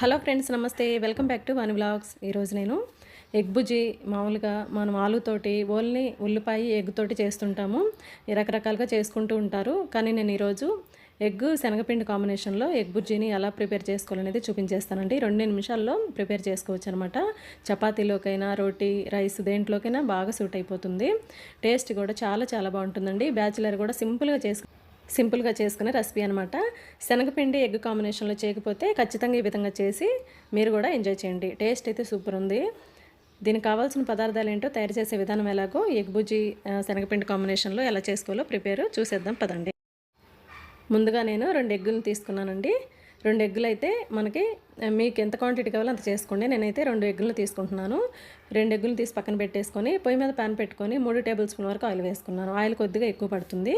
Hello friends నమస్తే. Welcome back to one blogs ఈరోజు నేను ఎగ్ బుజ్జి మామూలుగా మనం ఆలుతోటి ఓన్లీ ఉల్లిపాయ ఎగ్తోటి చేస్తుంటాము. రకరకాలుగా చేసుకుంటూ ఉంటారు. కానీ నేను ఈరోజు ఎగ్ శనగపిండి కాంబినేషన్లో ఎగ్ బుజ్జీని ఎలా ప్రిపేర్ చేసుకోవాలనేది చూపించేస్తానండి. రెండు నిమిషాల్లో ప్రిపేర్ చేసుకోవచ్చు అనమాట చపాతీలోకైనా రోటీ రైస్ దేంట్లోకైనా బాగా సూట్ అయిపోతుంది. టేస్ట్ కూడా చాలా చాలా బాగుంటుందండి. బ్యాచిలర్ కూడా సింపుల్గా చేసుకు సింపుల్గా చేసుకునే రెసిపీ అనమాట శనగపిండి ఎగ్ కాంబినేషన్లో చేయకపోతే ఖచ్చితంగా ఈ విధంగా చేసి మీరు కూడా ఎంజాయ్ చేయండి. టేస్ట్ అయితే సూపర్ ఉంది. దీనికి కావాల్సిన పదార్థాలు ఏంటో తయారు చేసే విధానం ఎలాగో ఎగ్ బుజ్జి శనగపిండి కాంబినేషన్లో ఎలా చేసుకోవాలో ప్రిపేర్ చూసేద్దాం పదండి. ముందుగా నేను రెండు ఎగ్గులను తీసుకున్నానండి. రెండు ఎగ్గులు అయితే మనకి మీకు ఎంత క్వాంటిటీ కావాలో అంత చేసుకోండి. నేనైతే రెండు ఎగ్గులు తీసుకుంటున్నాను. రెండు ఎగ్గులు తీసి పక్కన పెట్టేసుకొని పొయ్యి మీద ప్యాన్ పెట్టుకొని మూడు టేబుల్ స్పూన్ వరకు ఆయిల్ వేసుకున్నాను. ఆయిల్ కొద్దిగా ఎక్కువ పడుతుంది.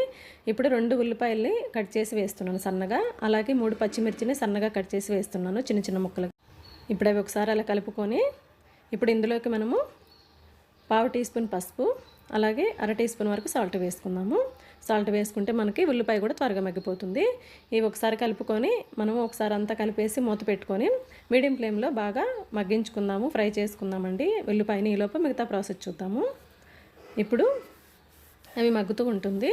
ఇప్పుడు రెండు ఉల్లిపాయల్ని కట్ చేసి వేస్తున్నాను సన్నగా. అలాగే మూడు పచ్చిమిర్చిని సన్నగా కట్ చేసి వేస్తున్నాను చిన్న చిన్న ముక్కలు ఇప్పుడు అవి ఒకసారి అలా కలుపుకొని ఇప్పుడు ఇందులోకి మనము పావు టీ స్పూన్ పసుపు అలాగే అర టీ స్పూన్ వరకు సాల్ట్ వేసుకుందాము. సాల్ట్ వేసుకుంటే మనకి ఉల్లిపాయ కూడా త్వరగా మగ్గిపోతుంది. ఇవి ఒకసారి కలుపుకొని మనము ఒకసారి అంతా కలిపేసి మూత పెట్టుకొని మీడియం ఫ్లేమ్లో బాగా మగ్గించుకుందాము ఫ్రై చేసుకుందామండి. ఉల్లిపాయని ఈలోపు మిగతా ప్రాసెస్ చూద్దాము. ఇప్పుడు అవి మగ్గుతూ ఉంటుంది.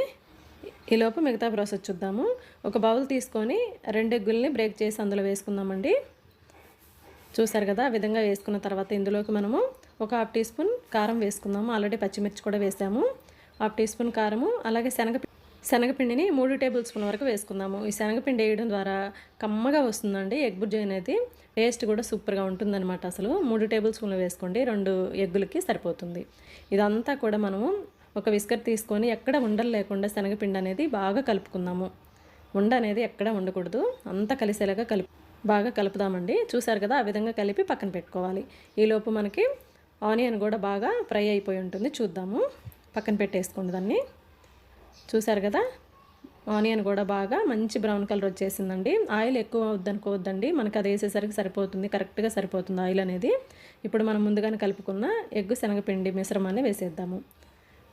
ఈలోపు మిగతా ప్రాసెస్ చూద్దాము. ఒక బౌల్ తీసుకొని రెండు ఎగ్గుల్ని బ్రేక్ చేసి అందులో వేసుకుందామండి. చూసారు కదా ఆ విధంగా వేసుకున్న తర్వాత ఇందులోకి మనము ఒక హాఫ్ టీ స్పూన్ కారం వేసుకుందాము. ఆల్రెడీ పచ్చిమిర్చి కూడా వేసాము. హాఫ్ టీ స్పూన్ కారము అలాగే శనగ శనగపిండిని మూడు టేబుల్ స్పూన్ వరకు వేసుకుందాము. ఈ శనగపిండి వేయడం ద్వారా కమ్మగా వస్తుందండి ఎగ్ బుజ్జి అనేది. టేస్ట్ కూడా సూపర్గా ఉంటుందన్నమాట అసలు. మూడు టేబుల్ స్పూన్లు వేసుకోండి రెండు ఎగ్గులకి సరిపోతుంది. ఇదంతా కూడా మనము ఒక విస్కర్ తీసుకొని ఎక్కడ ఉండలు లేకుండా శనగపిండి అనేది బాగా కలుపుకుందాము. ఉండ అనేది ఎక్కడ ఉండకూడదు. అంతా కలిసేలాగా కలుపు బాగా కలుపుదామండి. చూసారు కదా ఆ విధంగా కలిపి పక్కన పెట్టుకోవాలి. ఈలోపు మనకి ఆనియన్ కూడా బాగా ఫ్రై అయిపోయి ఉంటుంది. చూద్దాము. పక్కన పెట్టేసుకోండి దాన్ని. చూసారు కదా? ఆనియన్ కూడా బాగా మంచి బ్రౌన్ కలర్ వచ్చేసిందండి. ఆయిల్ ఎక్కువ వద్దనుకోవద్దండి. మనకు అది వేసేసరికి సరిపోతుంది. కరెక్ట్గా సరిపోతుంది ఆయిల్ అనేది. ఇప్పుడు మనం ముందుగానే కలుపుకున్న ఎగ్గు శనగపిండి మిశ్రమాన్ని వేసేద్దాము.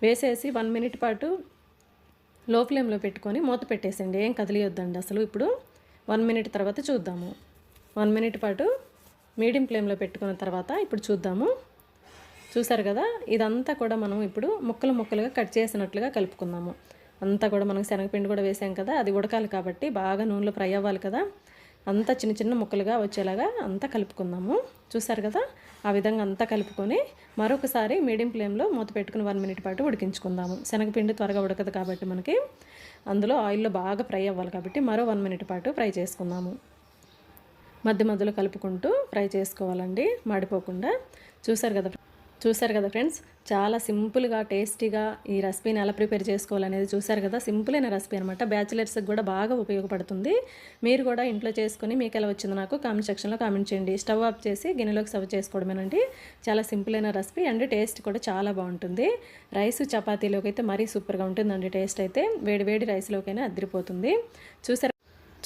వేసేసి వన్ మినిట్ పాటు లో ఫ్లేమ్లో పెట్టుకొని మూత పెట్టేసండి ఏం కదిలియొద్దండి అసలు ఇప్పుడు. వన్ మినిట్ తర్వాత చూద్దాము. వన్ మినిట్ పాటు మీడియం ఫ్లేమ్లో పెట్టుకున్న తర్వాత ఇప్పుడు చూద్దాము. చూసారు కదా? ఇదంతా కూడా మనం ఇప్పుడు ముక్కలు ముక్కలుగా కట్ చేసినట్లుగా కలుపుకుందాము. అంతా కూడా మనం శనగపిండి కూడా వేసాం కదా? అది ఉడకాలి కాబట్టి బాగా నూనెలో ఫ్రై అవ్వాలి కదా? అంతా చిన్న చిన్న ముక్కలుగా వచ్చేలాగా అంతా కలుపుకుందాము. చూసారు కదా? ఆ విధంగా అంతా కలుపుకొని మరొకసారి మీడియం ఫ్లేమ్లో మూత పెట్టుకుని వన్ మినిట్ పాటు ఉడికించుకుందాము. శనగపిండి త్వరగా ఉడకదు కాబట్టి మనకి అందులో ఆయిల్లో బాగా ఫ్రై అవ్వాలి కాబట్టి మరో వన్ మినిట్ పాటు ఫ్రై చేసుకుందాము. మధ్య మధ్యలో కలుపుకుంటూ ఫ్రై చేసుకోవాలండి. మాడిపోకుండా. చూసారు కదా? చూశారు కదా ఫ్రెండ్స్? చాలా సింపుల్గా టేస్టీగా ఈ రెసిపీని ఎలా ప్రిపేర్ చేసుకోవాలనేది చూశారు కదా? సింపుల్ అయిన రెసిపీ అనమాట బ్యాచిలర్స్కి కూడా బాగా ఉపయోగపడుతుంది. మీరు కూడా ఇంట్లో చేసుకుని మీకు ఎలా వచ్చిందో నాకు కామెంట్ సెక్షన్లో కామెంట్ చేయండి. స్టవ్ ఆఫ్ చేసి గిన్నెలోకి సర్వ్ చేసుకోవడమేనండి. చాలా సింపుల్ అయిన రెసిపీ అండ్ టేస్ట్ కూడా చాలా బాగుంటుంది. రైస్ చపాతీలోకి అయితే మరీ సూపర్గా ఉంటుందండి టేస్ట్ అయితే. వేడి వేడి రైస్లోకైనా అదిరిపోతుంది చూసారు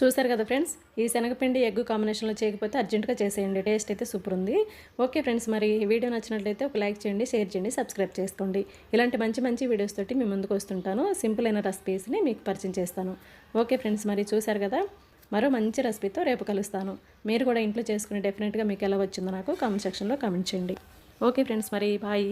చూసారు కదా ఫ్రెండ్స్? ఈ శనగపిండి ఎగ్గు కాంబినేషన్లో చేయకపోతే అర్జెంటుగా చేసేయండి. టేస్ట్ అయితే సూపర్ ఉంది. ఓకే ఫ్రెండ్స్ మరి వీడియో నచ్చినట్లయితే ఒక లైక్ చేయండి షేర్ చేయండి సబ్స్క్రైబ్ చేసుకోండి. ఇలాంటి మంచి మంచి వీడియోస్ తోటి మీ ముందుకు వస్తుంటాను. సింపుల్ అయిన రెసిపీస్ని మీకు పరిచయం చేస్తాను. ఓకే ఫ్రెండ్స్ మరి చూసారు కదా? మరో మంచి రెసిపీతో రేపు కలుస్తాను. మీరు కూడా ఇంట్లో చేసుకుని డెఫినెట్గా మీకు ఎలా వచ్చిందో నాకు కామెంట్ సెక్షన్లో కామెంట్ చేయండి. ఓకే ఫ్రెండ్స్ మరి బాయ్.